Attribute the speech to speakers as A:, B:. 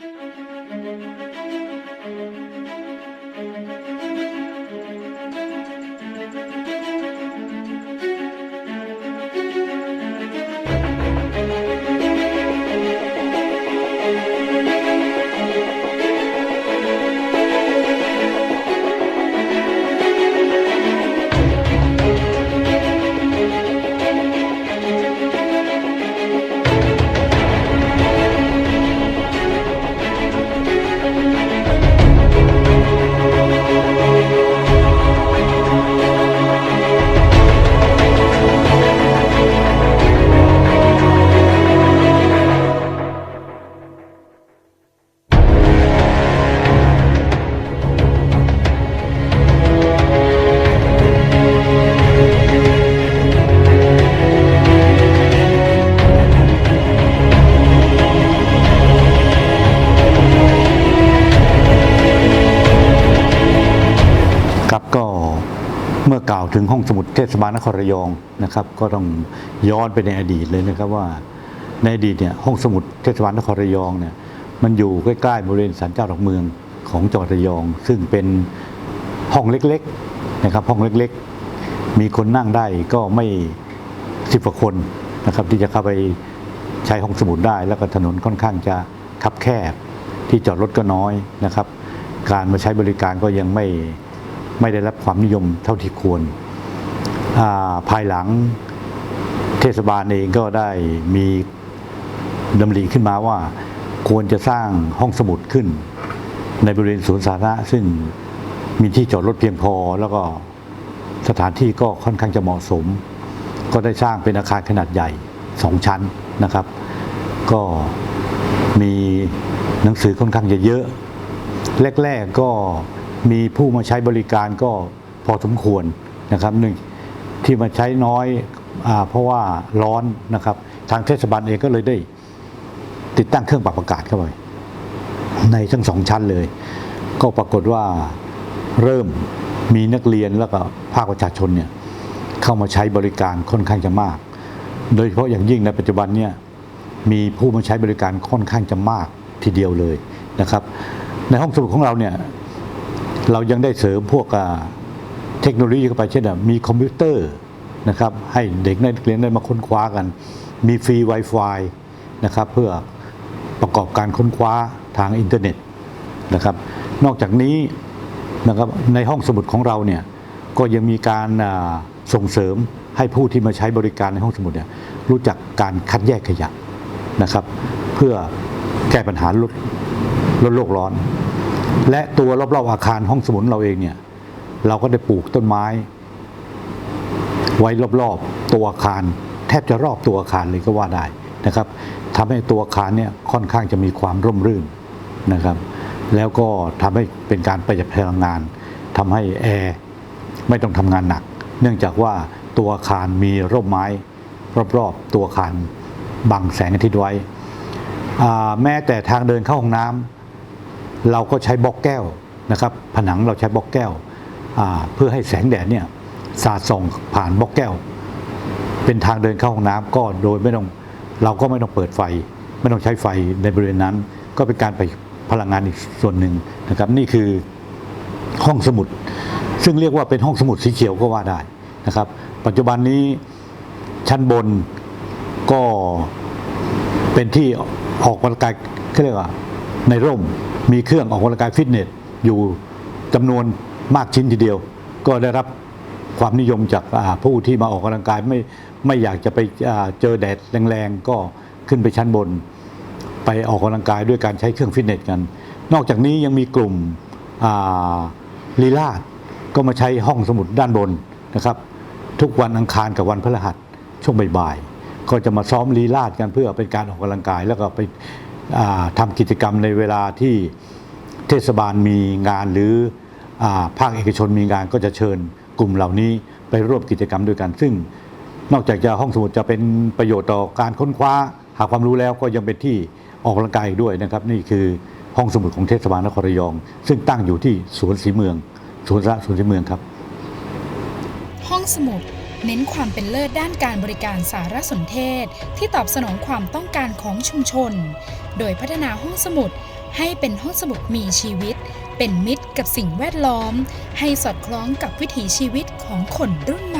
A: ครั เมื่อกล่าวถึงห้องสมุดเทศบาลนครระยองนะครับ ก็ต้องย้อนไปในอดีตเลยนะครับว่าในอดีตเนี่ยห้องสมุดเทศบาลนครระยองเนี่ยมันอยู่ใกล้ๆบริเวณศาลเจ้าดอกเมืองของจังหวัดระยอง ซึ่งเป็นห้องเล็กๆนะครับห้องเล็กๆ มีคนนั่งได้ก็ไม่สิบกว่าคนนะครับที่จะเข้าไปใช้ห้องสมุดได้ แล้วก็ถนนค่อนข้างจะคับแคบที่จอดรถก็น้อยนะครับ การมาใช้บริการก็ยังไม่ ไม่ได้รับความนิยมเท่าที่ควราภายหลังเทศบาลเองก็ได้มีดำริขึ้นมาว่าควรจะสร้างห้องสมุดขึ้น ในบริเวณสวนสาธารณะซึ่งมีที่จอดรถเพียงพอ แล้วก็สถานที่ก็ค่อนข้างจะเหมาะสม ก็ได้สร้างเป็นอาคารขนาดใหญ่สองชั้นนะครับ ก็มีหนังสือค่อนข้างจะเยอะ แรก ๆก็ มีผู้มาใช้บริการก็พอสมควรนะครับหนึ่งที่มาใช้น้อยอเพราะว่าร้อนนะครับ ทางเทศบาลเองก็เลยได้ติดตั้งเครื่องปรับอากาศเข้าไปในทั้งสองชั้นเลย ก็ปรากฏว่าเริ่มมีนักเรียนแล้วก็ภาคประชาชนเนี่ยเข้ามาใช้บริการค่อนข้างจะมาก โดยเฉพาะอย่างยิ่งในปัจจุบันเนี่ยมีผู้มาใช้บริการค่อนข้างจะมากทีเดียวเลยนะครับ ในห้องสมุดของเราเนี่ย เรายังได้เสริมพวกเทคโนโลยีเข้าไปเช่นมีคอมพิวเตอร์นะครับให้เด็กนักเรียนได้มาค้นคว้ากัน มีฟรี Wi-Fi นะครับเพื่อประกอบการค้นคว้าทางอินเทอร์เน็ตนะครับ นอกจากนี้นะครับในห้องสมุดของเราเนี่ยก็ยังมีการส่งเสริมให้ผู้ที่มาใช้บริการในห้องสมุดเนี่ยรู้จักการคัดแยกขยะนะครับ เพื่อแก้ปัญหาลดลดโลกร้อน และตัวรอบๆอาคารห้องสมุดเราเองเนี่ย เราก็ได้ปลูกต้นไม้ ไว้รอบๆตัวอาคาร แทบจะรอบตัวอาคารเลยก็ว่าได้นะครับทำให้ตัวอาคารเนี่ยค่อนข้างจะมีความร่มรื่นนะครับ แล้วก็ทำให้เป็นการประหยัดพลังงานทำให้แอร์ไม่ต้องทำงานหนัก เนื่องจากว่าตัวอาคารมีร่มไม้ รอบๆตัวอาคารบังแสงอาทิตย์ไว้ แม้แต่ทางเดินเข้าห้องน้ำ เราก็ใช้บล็อกแก้วนะครับ ผนังเราใช้บล็อกแก้วเพื่อให้แสงแดดเนี่ยสาดส่องผ่านบล็อกแก้ว เป็นทางเดินเข้าห้องน้ำก็โดยไม่ต้องเราก็ไม่ต้องเปิดไฟ ไม่ต้องใช้ไฟในบริเวณนั้น ก็เป็นการไปพลังงานอีกส่วนหนึ่งนะครับ นี่คือห้องสมุด ซึ่งเรียกว่าเป็นห้องสมุดสีเขียวก็ว่าได้นะครับ ปัจจุบันนี้ชั้นบนก็เป็นที่ออกกำลังกายเขาเรียกว่า ในร่มมีเครื่องออกกำลังกายฟิตเนสอยู่จำนวนมากชิ้นทีเดียว ก็ได้รับความนิยมจากผู้ที่มาออกกำลังกายไม่ไม่อยากจะไปเจอแดดแรงๆ ก็ขึ้นไปชั้นบน ไปออกกำลังกายด้วยการใช้เครื่องฟิตเนสกัน นอกจากนี้ยังมีกลุ่มลีลาดก็มาใช้ห้องสมุดด้านบนนะครับ ทุกวันอังคารกับวันพฤหัสช่วงบ่ายๆก็จะมาซ้อมลีลาดกันเพื่อเป็นการออกกำลังกายแล้วก็ไป ทำกิจกรรมในเวลาที่เทศบาลมีงานหรืออภาคเอกชนมีงานก็จะเชิญกลุ่มเหล่านี้ไปร่วมกิจกรรมด้วยกัน ซึ่งนอกจากจะห้องสมุดจะเป็นประโยชน์ต่อการค้นคว้า หาความรู้แล้วก็ยังเป็นที่ออกกำลังกายด้วยนะครับ นี่คือห้องสมุดของเทศบาลนครระยอง ซึ่งตั้งอยู่ที่สวนสีเมืองสวนสาธารณะสวนสีเมืองครับ
B: ห้องสมุด เน้นความเป็นเลิศด้านการบริการสารสนเทศ ที่ตอบสนองความต้องการของชุมชน โดยพัฒนาห้องสมุดให้เป็นห้องสมุดมีชีวิต เป็นมิตรกับสิ่งแวดล้อม ให้สอดคล้องกับวิถีชีวิตของคนรุ่นใหม่